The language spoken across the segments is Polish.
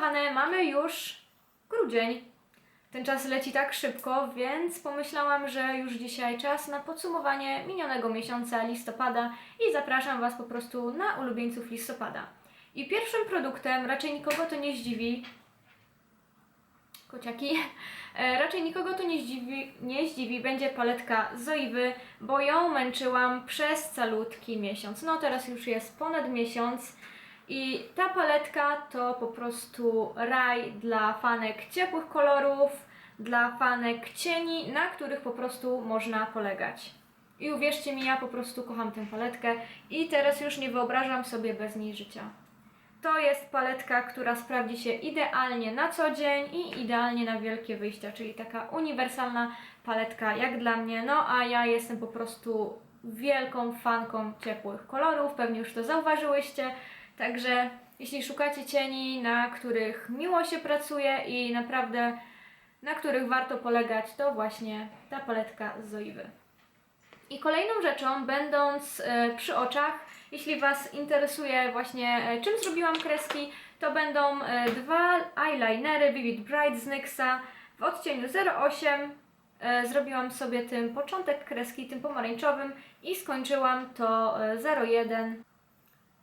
kochane, mamy już grudzień. Ten czas leci tak szybko, więc pomyślałam, że już dzisiaj czas na podsumowanie minionego miesiąca listopada i zapraszam Was po prostu na ulubieńców listopada. I pierwszym produktem, raczej nikogo to nie zdziwi, kociaki, e, raczej nikogo to nie zdziwi, nie zdziwi, będzie paletka Zoiwy, bo ją męczyłam przez calutki miesiąc. No teraz już jest ponad miesiąc i ta paletka to po prostu raj dla fanek ciepłych kolorów, dla fanek cieni, na których po prostu można polegać. I uwierzcie mi, ja po prostu kocham tę paletkę i teraz już nie wyobrażam sobie bez niej życia. To jest paletka, która sprawdzi się idealnie na co dzień i idealnie na wielkie wyjścia, czyli taka uniwersalna paletka jak dla mnie. No a ja jestem po prostu wielką fanką ciepłych kolorów, pewnie już to zauważyłyście. Także jeśli szukacie cieni, na których miło się pracuje i naprawdę na których warto polegać, to właśnie ta paletka z Zoiwy. I kolejną rzeczą, będąc e, przy oczach, jeśli Was interesuje właśnie e, czym zrobiłam kreski, to będą e, dwa eyelinery Vivid Bright z NYXa w odcieniu 08. E, zrobiłam sobie tym początek kreski, tym pomarańczowym i skończyłam to e, 01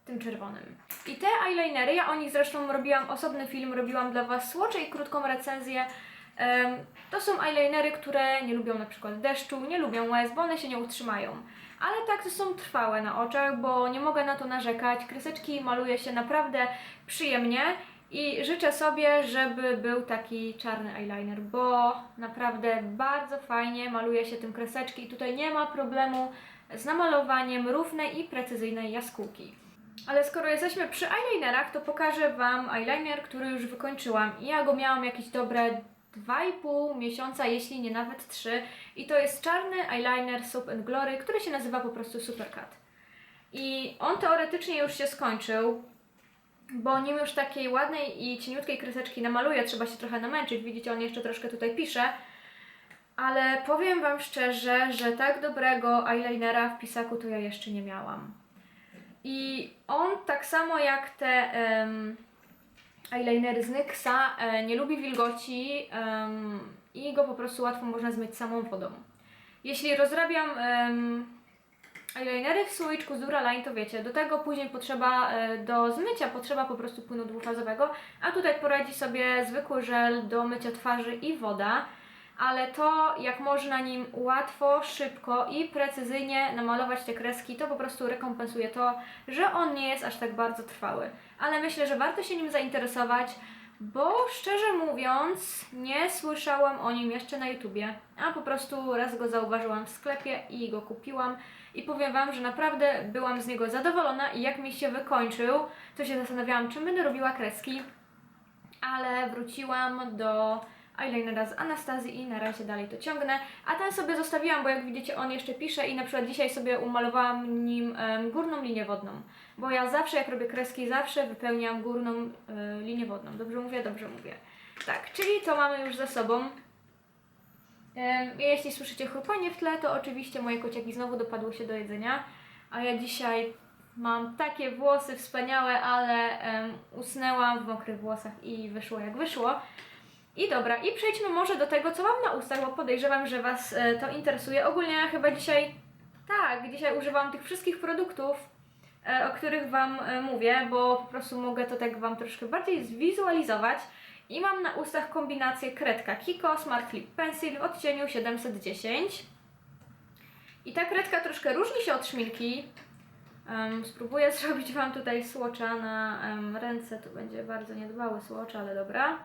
tym czerwonym. I te eyelinery, ja o nich zresztą robiłam osobny film, robiłam dla Was słocze i krótką recenzję. To są eyelinery, które nie lubią na przykład deszczu, nie lubią łez, bo one się nie utrzymają. Ale tak to są trwałe na oczach, bo nie mogę na to narzekać. Kreseczki maluje się naprawdę przyjemnie i życzę sobie, żeby był taki czarny eyeliner, bo naprawdę bardzo fajnie maluje się tym kreseczki i tutaj nie ma problemu z namalowaniem równej i precyzyjnej jaskółki. Ale skoro jesteśmy przy eyelinerach, to pokażę Wam eyeliner, który już wykończyłam. Ja go miałam jakieś dobre 2,5 miesiąca, jeśli nie nawet 3. I to jest czarny eyeliner Soap and Glory, który się nazywa po prostu Supercut. I on teoretycznie już się skończył, bo nim już takiej ładnej i cieniutkiej kreseczki namaluję, trzeba się trochę namęczyć. Widzicie, on jeszcze troszkę tutaj pisze. Ale powiem Wam szczerze, że tak dobrego eyelinera w pisaku to ja jeszcze nie miałam. I on tak samo jak te em, eyelinery z NYXa e, nie lubi wilgoci em, i go po prostu łatwo można zmyć samą wodą. Jeśli rozrabiam em, eyelinery w słoiczku z Duraline, to wiecie, do tego później potrzeba, e, do zmycia potrzeba po prostu płynu dwufazowego, a tutaj poradzi sobie zwykły żel do mycia twarzy i woda ale to jak można nim łatwo, szybko i precyzyjnie namalować te kreski, to po prostu rekompensuje to, że on nie jest aż tak bardzo trwały. Ale myślę, że warto się nim zainteresować, bo szczerze mówiąc, nie słyszałam o nim jeszcze na YouTubie, a po prostu raz go zauważyłam w sklepie i go kupiłam. I powiem Wam, że naprawdę byłam z niego zadowolona i jak mi się wykończył, to się zastanawiałam, czym będę robiła kreski ale wróciłam do eyelinera z Anastazji i na razie dalej to ciągnę. A ten sobie zostawiłam, bo jak widzicie on jeszcze pisze i na przykład dzisiaj sobie umalowałam nim górną linię wodną. Bo ja zawsze jak robię kreski, zawsze wypełniam górną e, linię wodną. Dobrze mówię? Dobrze mówię. Tak, czyli to mamy już za sobą. Em, Jeśli słyszycie chrupanie w tle, to oczywiście moje kociaki znowu dopadły się do jedzenia. A ja dzisiaj mam takie włosy wspaniałe, ale em, usnęłam w mokrych włosach i wyszło jak wyszło. I dobra, i przejdźmy może do tego, co mam na ustach, bo podejrzewam, że Was e, to interesuje. Ogólnie chyba dzisiaj, tak, dzisiaj używam tych wszystkich produktów, e, o których Wam e, mówię, bo po prostu mogę to tak Wam troszkę bardziej zwizualizować. I mam na ustach kombinację kredka Kiko Smart Clip Pencil w odcieniu 710. I ta kredka troszkę różni się od szminki. Em, spróbuję zrobić Wam tutaj słocza na em, ręce. Tu będzie bardzo niedbały słocz, ale dobra.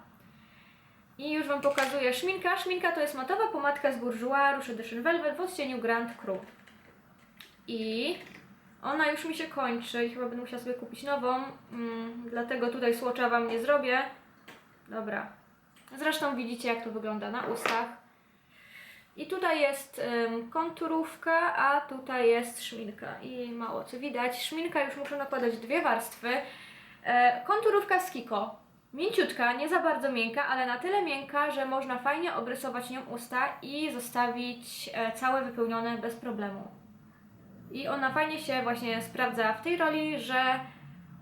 I już Wam pokazuję szminka. Szminka to jest matowa pomadka z Bourjois Rouge Edition Velvet w odcieniu Grand Cru. I ona już mi się kończy i chyba będę musiała sobie kupić nową, mm, dlatego tutaj słocza Wam nie zrobię. Dobra. Zresztą widzicie jak to wygląda na ustach. I tutaj jest ym, konturówka, a tutaj jest szminka. I mało co widać. Szminka już muszę nakładać dwie warstwy. E, konturówka z Kiko. Mięciutka, nie za bardzo miękka, ale na tyle miękka, że można fajnie obrysować nią usta i zostawić e, całe wypełnione bez problemu. I ona fajnie się właśnie sprawdza w tej roli, że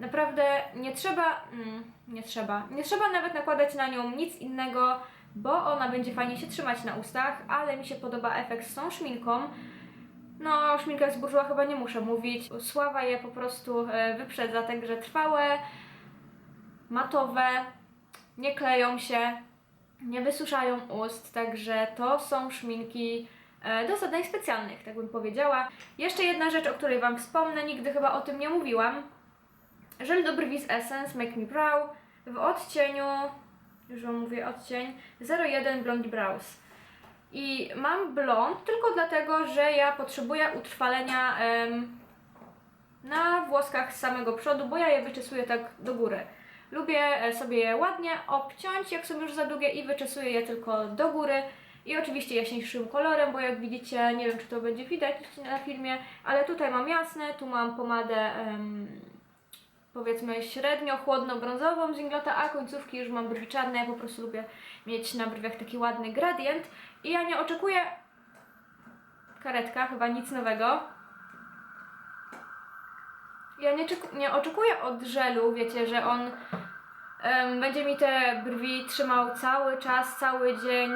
Naprawdę nie trzeba, mm, nie trzeba, nie trzeba nawet nakładać na nią nic innego, bo ona będzie fajnie się trzymać na ustach, ale mi się podoba efekt z tą szminką. No, szminka z burżuła chyba nie muszę mówić. Sława je po prostu e, wyprzedza, także trwałe, matowe, nie kleją się, nie wysuszają ust, także to są szminki e, do zadań specjalnych, tak bym powiedziała. Jeszcze jedna rzecz, o której Wam wspomnę, nigdy chyba o tym nie mówiłam. Żel do brwi z Essence Make Me Brow w odcieniu, już Wam mówię odcień, 01 Blonde Brows. I mam blond tylko dlatego, że ja potrzebuję utrwalenia em, na włoskach z samego przodu, bo ja je wyczesuję tak do góry. Lubię e, sobie je ładnie obciąć, jak są już za długie i wyczesuję je tylko do góry. I oczywiście jaśniejszym kolorem, bo jak widzicie, nie wiem czy to będzie widać na filmie, ale tutaj mam jasne, tu mam pomadę em, powiedzmy średnio chłodno-brązową z Inglota, a końcówki już mam brwi czarne, ja po prostu lubię mieć na brwiach taki ładny gradient i ja nie oczekuję karetka, chyba nic nowego. Ja nie, nie oczekuję od żelu, wiecie, że on będzie mi te brwi trzymał cały czas, cały dzień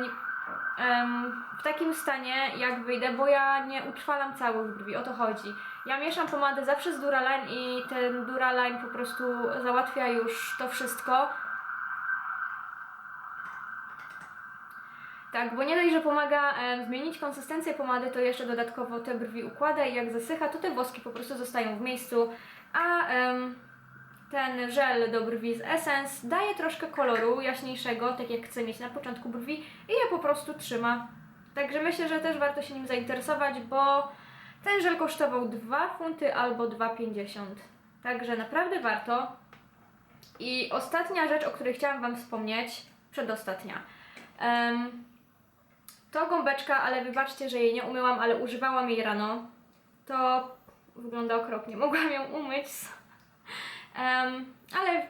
w takim stanie, jak wyjdę, bo ja nie utrwalam całych brwi, o to chodzi. Ja mieszam pomadę zawsze z Duraline i ten Duraline po prostu załatwia już to wszystko. Tak, bo nie dość, że pomaga zmienić konsystencję pomady, to jeszcze dodatkowo te brwi układa i jak zasycha, to te włoski po prostu zostają w miejscu, a em, ten żel do brwi z Essence daje troszkę koloru jaśniejszego, tak jak chcę mieć na początku brwi i je po prostu trzyma. Także myślę, że też warto się nim zainteresować, bo ten żel kosztował 2 funty albo 2,50. Także naprawdę warto. I ostatnia rzecz, o której chciałam Wam wspomnieć, przedostatnia. Em, to gąbeczka, ale wybaczcie, że jej nie umyłam, ale używałam jej rano. To wygląda okropnie. Mogłam ją umyć. Em, ale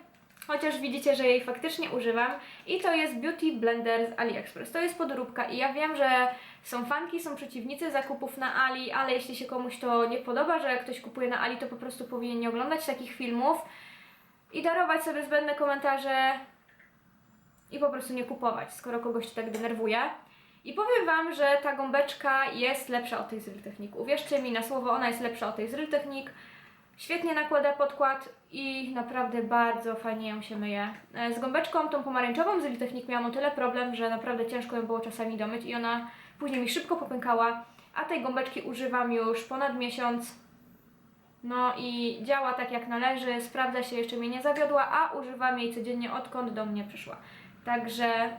chociaż widzicie, że jej faktycznie używam. I to jest Beauty Blender z AliExpress. To jest podróbka i ja wiem, że są fanki, są przeciwnicy zakupów na Ali, ale jeśli się komuś to nie podoba, że ktoś kupuje na Ali, to po prostu powinien nie oglądać takich filmów i darować sobie zbędne komentarze i po prostu nie kupować, skoro kogoś to tak denerwuje. I powiem Wam, że ta gąbeczka jest lepsza od tej z. Uwierzcie mi na słowo, ona jest lepsza od tej z. Świetnie nakłada podkład i naprawdę bardzo fajnie ją się myje. E, Z gąbeczką tą pomarańczową z Technique miałam o tyle problem, że naprawdę ciężko ją było czasami domyć i ona później mi szybko popękała. A tej gąbeczki używam już ponad miesiąc. No i działa tak jak należy, sprawdza się, jeszcze mnie nie zawiodła, a używam jej codziennie odkąd do mnie przyszła. Także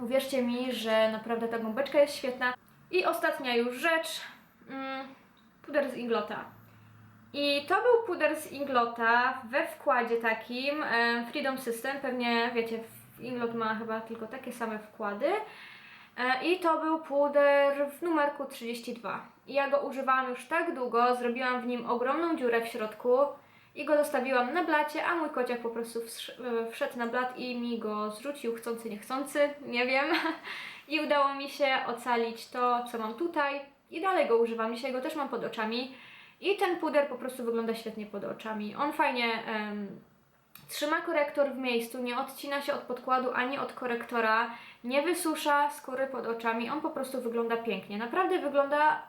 uwierzcie mi, że naprawdę ta gąbeczka jest świetna. I ostatnia już rzecz, mm, puder z Inglota. I to był puder z Inglota we wkładzie takim Freedom System, pewnie wiecie, Inglot ma chyba tylko takie same wkłady. E, I to był puder w numerku 32. I ja go używałam już tak długo, zrobiłam w nim ogromną dziurę w środku i go zostawiłam na blacie, a mój kociak po prostu e, wszedł na blat i mi go zrzucił, chcący, niechcący, nie wiem. I udało mi się ocalić to, co mam tutaj. I dalej go używam, dzisiaj go też mam pod oczami. I ten puder po prostu wygląda świetnie pod oczami. On fajnie em, trzyma korektor w miejscu, nie odcina się od podkładu ani od korektora, nie wysusza skóry pod oczami. On po prostu wygląda pięknie. Naprawdę wygląda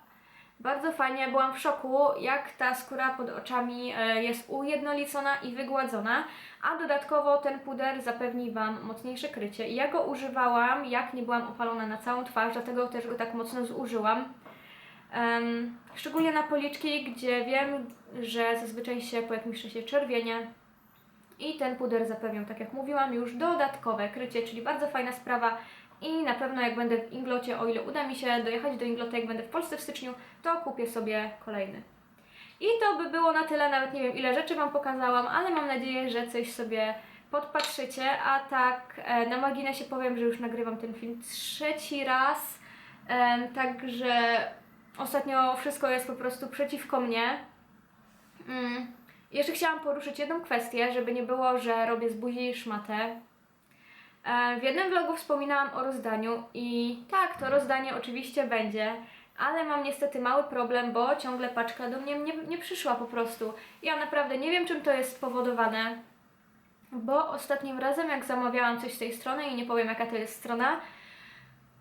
bardzo fajnie. Byłam w szoku, jak ta skóra pod oczami e, jest ujednolicona i wygładzona, a dodatkowo ten puder zapewni Wam mocniejsze krycie. Ja go używałam, jak nie byłam opalona na całą twarz, dlatego też go tak mocno zużyłam. Szczególnie na policzki, gdzie wiem, że zazwyczaj się po jakimś czasie czerwienie. I ten puder zapewniał, tak jak mówiłam, już dodatkowe krycie, czyli bardzo fajna sprawa. I na pewno jak będę w Inglocie, o ile uda mi się dojechać do Inglota, jak będę w Polsce w styczniu, to kupię sobie kolejny. I to by było na tyle, nawet nie wiem ile rzeczy Wam pokazałam, ale mam nadzieję, że coś sobie podpatrzycie. A tak e, na marginesie powiem, że już nagrywam ten film trzeci raz, także ostatnio wszystko jest po prostu przeciwko mnie. Mm. Jeszcze chciałam poruszyć jedną kwestię, żeby nie było, że robię z buzi szmatę. E, W jednym vlogu wspominałam o rozdaniu i tak, to rozdanie oczywiście będzie, ale mam niestety mały problem, bo ciągle paczka do mnie nie, nie przyszła po prostu. Ja naprawdę nie wiem, czym to jest spowodowane, bo ostatnim razem, jak zamawiałam coś z tej strony i nie powiem, jaka to jest strona,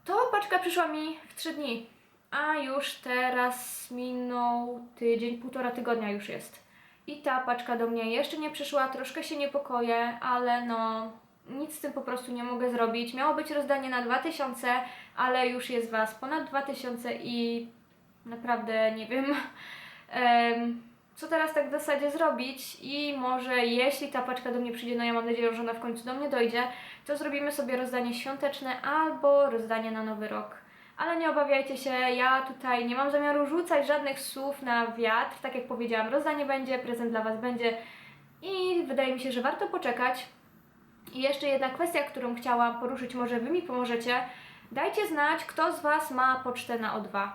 to paczka przyszła mi w 3 dni, a już teraz minął tydzień, półtora tygodnia już jest. I ta paczka do mnie jeszcze nie przyszła, troszkę się niepokoję, ale no nic z tym po prostu nie mogę zrobić. Miało być rozdanie na 2000, ale już jest Was ponad 2000 i naprawdę nie wiem, em, co teraz tak w zasadzie zrobić i może jeśli ta paczka do mnie przyjdzie, no ja mam nadzieję, że ona w końcu do mnie dojdzie, to zrobimy sobie rozdanie świąteczne albo rozdanie na nowy rok. Ale nie obawiajcie się, ja tutaj nie mam zamiaru rzucać żadnych słów na wiatr. Tak jak powiedziałam, rozdanie będzie, prezent dla Was będzie i wydaje mi się, że warto poczekać. I jeszcze jedna kwestia, którą chciałam poruszyć, może Wy mi pomożecie. Dajcie znać, kto z Was ma pocztę na O2.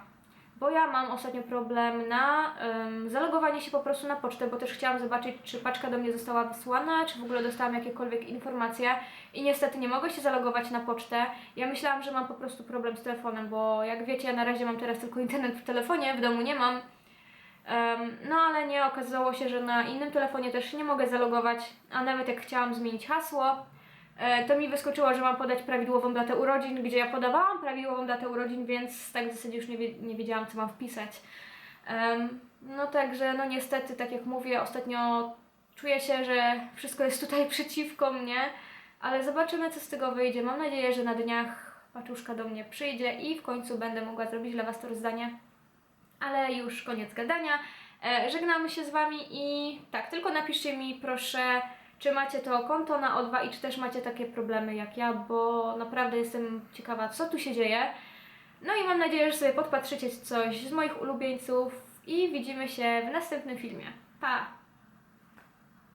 Bo ja mam ostatnio problem na um, zalogowanie się po prostu na pocztę, bo też chciałam zobaczyć, czy paczka do mnie została wysłana, czy w ogóle dostałam jakiekolwiek informacje i niestety nie mogę się zalogować na pocztę. Ja myślałam, że mam po prostu problem z telefonem, bo jak wiecie, na razie mam teraz tylko internet w telefonie, w domu nie mam. Em, no ale nie, okazało się, że na innym telefonie też nie mogę zalogować, a nawet jak chciałam zmienić hasło, to mi wyskoczyło, że mam podać prawidłową datę urodzin, gdzie ja podawałam prawidłową datę urodzin, więc tak w zasadzie już nie, nie wiedziałam, co mam wpisać. No także, no niestety, tak jak mówię, ostatnio czuję się, że wszystko jest tutaj przeciwko mnie, ale zobaczymy, co z tego wyjdzie. Mam nadzieję, że na dniach paczuszka do mnie przyjdzie i w końcu będę mogła zrobić dla Was to rozdanie ale już koniec gadania. E, żegnamy się z Wami i tak, tylko napiszcie mi proszę, czy macie to konto na O2 i czy też macie takie problemy jak ja, bo naprawdę jestem ciekawa, co tu się dzieje. No i mam nadzieję, że sobie podpatrzycie coś z moich ulubieńców i widzimy się w następnym filmie. Pa!